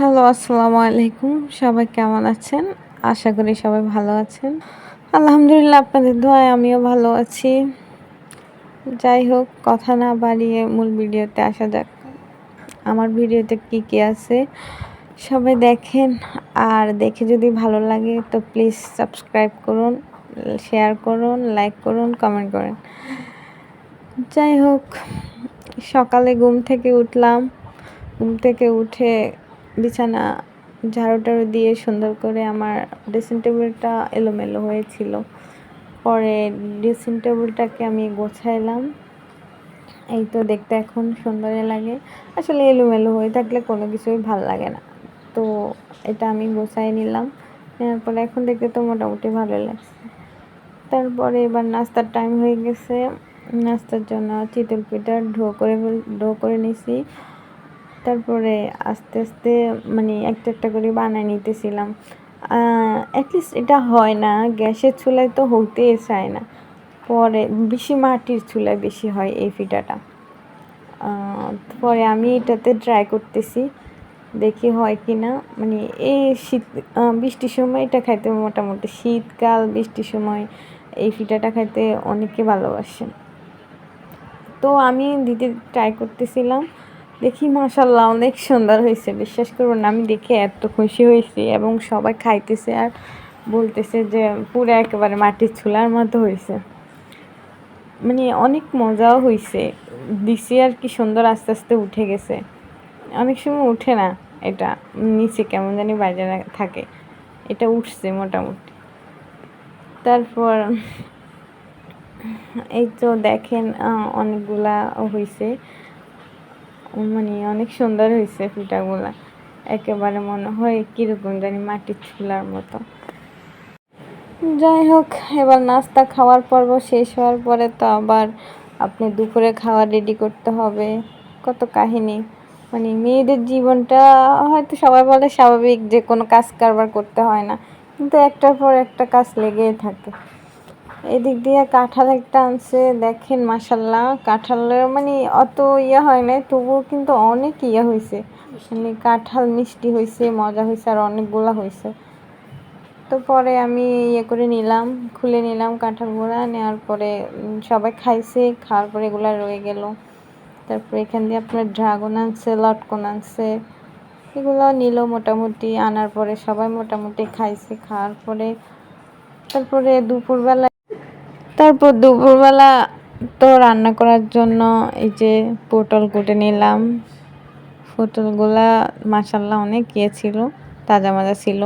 Hello, আসসালামু আলাইকুম। সবাই কেমন আছেন? আশা করি সবাই ভালো আছেন। আলহামদুলিল্লাহ, আপনাদের দোয়ায় আমিও ভালো আছি। যাই হোক, কথা না বাড়িয়ে মূল ভিডিওতে আসা যাক। আমার ভিডিওতে কি কি আছে? সবাই দেখেন। আর দেখে যদি ভালো লাগে, তো প্লিজ সাবস্ক্রাইব করুন, শেয়ার করুন, লাইক করুন, কমেন্ট করুন। যাই হোক, সকালে ঘুম থেকে উঠলাম। ঘুম থেকে উঠে বিছানা ঝাড়ু টাড়ু দিয়ে সুন্দর করে আমার ড্রেসিং টেবিলটা এলোমেলো হয়েছিল। পরে ড্রেসিং টেবিলটাকে আমি গোছাইলাম। এই তো দেখতে এখন সুন্দরই লাগে। আসলে এলোমেলো হয়ে থাকলে কোনো কিছুই ভালো লাগে না। তো এটা আমি গোছাই নিলাম। নেওয়ার পরে এখন দেখতে তো মোটামুটি ভালো লাগছে। তারপরে এবার নাস্তার টাইম হয়ে গেছে। নাস্তার জন্য চিতল পিঠা ঢো করে ঢো করে নিছি। তারপরে আস্তে আস্তে মানে একটা একটা করে বানায় নিতেছিলাম। অ্যাটলিস্ট এটা হয় না, গ্যাসের চুলায় তো হতেই চায় না। পরে বেশি মাটির চুলায় বেশি হয় এই পিঠাটা পরে আমি এটাতে ট্রাই করতেছি, দেখি হয় কি না মানে এই শীত বৃষ্টির সময় এটা খাইতে মোটামুটি, শীতকাল, বৃষ্টির সময় এই পিঠাটা খাইতে অনেকে ভালোবাসে। তো আমি দিতে ট্রাই করতেছিলাম দেখি মাশাল্লাহ অনেক সুন্দর হয়েছে। বিশ্বাস করব না, আমি দেখে এত খুশি হয়েছি এবং সবাই খাইতেছে আর বলতেছে যে পুরো একেবারে মাটির চুলার মতো হয়েছে। মানে অনেক মজাও হয়েছে। দিছি আর কি সুন্দর আস্তে আস্তে উঠে গেছে। অনেক সময় উঠে না এটা, নিচে কেমন জানি বাইরে থাকে। এটা উঠছে মোটামুটি। তারপর এই তো দেখেন অনেকগুলা হয়েছে। মানে অনেক সুন্দর হয়েছে পিঠাগুলা একেবারে মনে হয় কীরকম জানি মাটির চুলার মতো। যাই হোক, এবার নাস্তা খাওয়ার পর্ব শেষ হওয়ার পরে তো আবার আপনি দুপুরে খাওয়া রেডি করতে হবে। কত কাহিনী। মানে মেয়েদের জীবনটা হয়তো সবাই বলে স্বাভাবিক যে কোনো কাজ কারবার করতে হয় না। কিন্তু একটার পর একটা কাজ লেগেই থাকে। এদিক দিয়ে কাঁঠাল একটা আনছে, দেখেন মাসাল্লাহ কাঁঠাল মানে অত ইয়ে হয় নাই, তবুও কিন্তু অনেক ইয়ে হয়েছে। মানে কাঁঠাল মিষ্টি হয়েছে, মজা হয়েছে, আর অনেকগুলা হয়েছে। তো পরে আমি ইয়ে করে নিলাম, খুলে নিলাম কাঁঠাল কাঁঠালগুলা, নেওয়ার পরে সবাই খাইছে, খাওয়ার পরে এগুলা রয়ে গেল। তারপরে এখান দিয়ে আপনার ড্রাগন আনছে, লটকন আনছে, এগুলো নিল মোটামুটি, আনার পরে সবাই মোটামুটি খাইছে, খাওয়ার পরে, তারপরে দুপুরবেলা তারপর দুপুরবেলা তো রান্না করার জন্য এই যে পটল কুটে নিলাম। পটলগুলা মাসাল্লাহ অনেক ইয়ে ছিল, তাজা মাজা ছিল।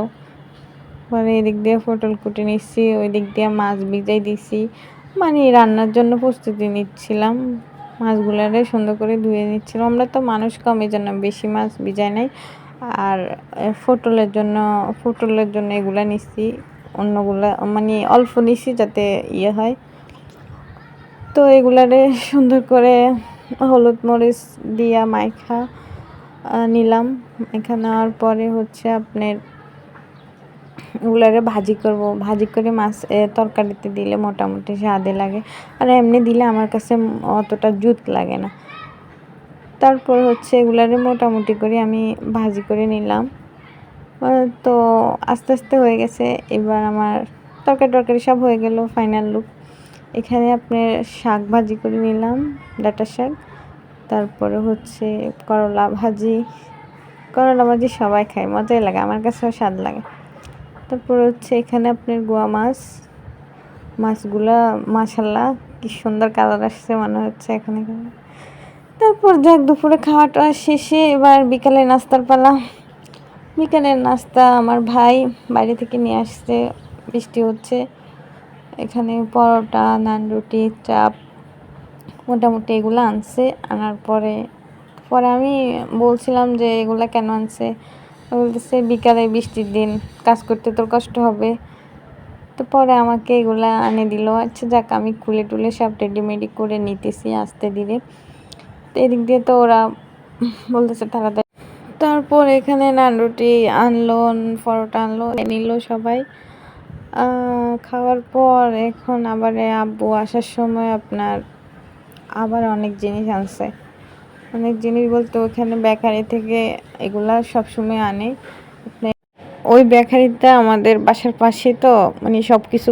পরে এদিক দিয়ে পটল কুটে নিচ্ছি ওই দিক দিয়ে মাছ ভিজাই দিছি। মানে রান্নার জন্য প্রস্তুতি নিচ্ছিলাম। মাছগুলারে সুন্দর করে ধুয়ে নিচ্ছিলাম। আমরা তো মানুষ কম এই জন্য বেশি মাছ ভিজাই নাই। আর পটলের জন্য পটলের জন্য এগুলা নিচ্ছি। অন্যগুলা মানে অল্প নিচ্ছি যাতে ইয়ে হয়। তো এগুলারে সুন্দর করে হলুদ মরিচ দিয়া মাইখা নিলাম। মাইখা নেওয়ার পরে হচ্ছে আপনার এগুলারে ভাজি করব। ভাজি করে মাছ তরকারিতে দিলে মোটামুটি স্বাদে লাগে। আর এমনি দিলে আমার কাছে অতটা জুত লাগে না। তারপর হচ্ছে এগুলারে মোটামুটি করে আমি ভাজি করে নিলাম। তো আস্তে আস্তে হয়ে গেছে। এবার আমার তরকারি টরকারি সব হয়ে গেল ফাইনাল লুক এখানে আপনার শাক ভাজি করে নিলাম, ডাটা শাক। তারপরে হচ্ছে করলা ভাজি। করলা ভাজি সবাই খায়, মজাই লাগে, আমার কাছেও স্বাদ লাগে। তারপর হচ্ছে এখানে আপনার গোয়া মাছ। মাছগুলা মাসাল্লাহ কি সুন্দর কালার আসছে মনে হচ্ছে এখানে। তারপর যাক, দুপুরে খাওয়াটা শেষে এবার বিকালে নাস্তার পালা। বিকালের নাস্তা আমার ভাই বাইরে থেকে নিয়ে আসছে, বৃষ্টি হচ্ছে। এখানে পরোটা, নান রুটি, চাপ, মোটামুটি এগুলো আনছে। আনার পরে পরে আমি বলছিলাম যে এগুলা কেন আনছে? বলতেছে, বিকালে বৃষ্টির দিন, কাজ করতে তোর কষ্ট হবে। তো পরে আমাকে এগুলা আনে দিল। আচ্ছা যাক, আমি খুলে টুলে সব রেডিমেডি করে নিতেছি আসতে দিলে তো এদিক দিয়ে তো ওরা বলতেছে তাড়াতাড়ি। তারপর এখানে নান রুটি আনলো, পরোটা আনলো, নিল সবাই। খাওয়ার পর এখন আবার আব্বু আসার সময় আপনার আবার অনেক জিনিস আনছে। অনেক জিনিস বলতে ওখানে বেকারি থেকে এগুলা সবসময় আনে। ওই বেকারিটা আমাদের বাসার পাশে তো মানে সব কিছু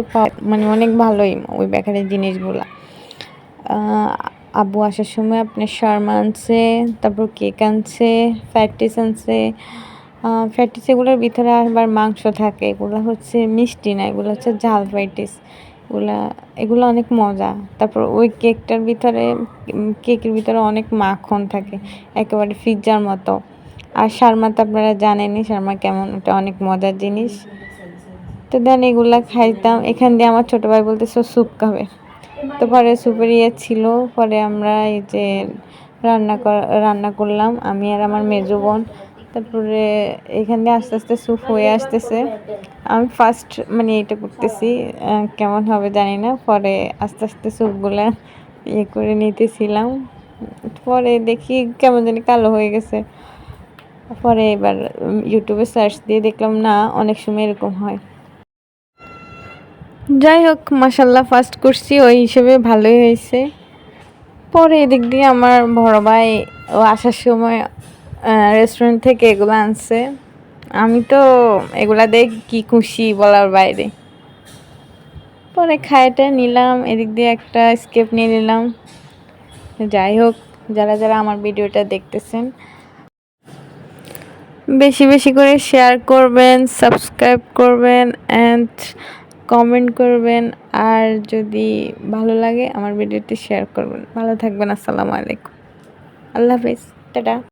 মানে অনেক ভালোই ওই বেকারির জিনিসগুলা। আব্বু আসার সময় আপনার শর্মা আনছে, তারপর কেক আনছে ফ্যাটিস আনছে ফ্যাটিস এগুলোর ভিতরে আবার মাংস থাকে, এগুলো হচ্ছে মিষ্টি না, এগুলো হচ্ছে ঝাল ফ্যাটিস এগুলা, এগুলো অনেক মজা। তারপর ওই কেকটার ভিতরে কেকের ভিতরে অনেক মাখন থাকে, একেবারে পিৎজার মতো। আর শার্মা তো আপনারা জানেনই শার্মা কেমন, ওটা অনেক মজার জিনিস। তো দেন এগুলা খাইতাম, এখান দিয়ে আমার ছোটো ভাই বলতেছে, স্যুপ খাবে। তো পরে স্যুপের ইয়ে ছিল, পরে আমরা এই যে রান্না রান্না করলাম, আমি আর আমার মেজো বোন। তারপরে এখান আস্তে আস্তে স্যুপ হয়ে আসতেছে। আমি ফার্স্ট মানে এটা করতেছি কেমন হবে জানি না। পরে আস্তে আস্তে স্যুপগুলা ইয়ে করে নিতেছিলাম। পরে দেখি কেমন জানি কালো হয়ে গেছে। পরে এবার ইউটিউবে সার্চ দিয়ে দেখলাম, না, অনেক সময় এরকম হয়। যাই হোক মাসাল্লাহ ফার্স্ট করছি, ওই হিসেবে ভালোই হয়েছে। পরে এদিক দিয়ে আমার বড় ভাই ও আসার সময় রেস্টুরেন্ট থেকে এগুলো আনছে। আমি তো এগুলা দেখ কি খুশি বলার বাইরে। পরে খাইটা নিলাম, এদিক দিয়ে একটা স্কেপ নিয়ে নিলাম। যাই হোক, যারা যারা আমার ভিডিওটা দেখতেছেন, বেশি বেশি করে শেয়ার করবেন সাবস্ক্রাইব করবেন অ্যান্ড কমেন্ট করবেন। আর যদি ভালো লাগে, আমার ভিডিওটি শেয়ার করবেন। ভালো থাকবেন, আসসালামু আলাইকুম। আল্লাহ হাফিজ। টাটা।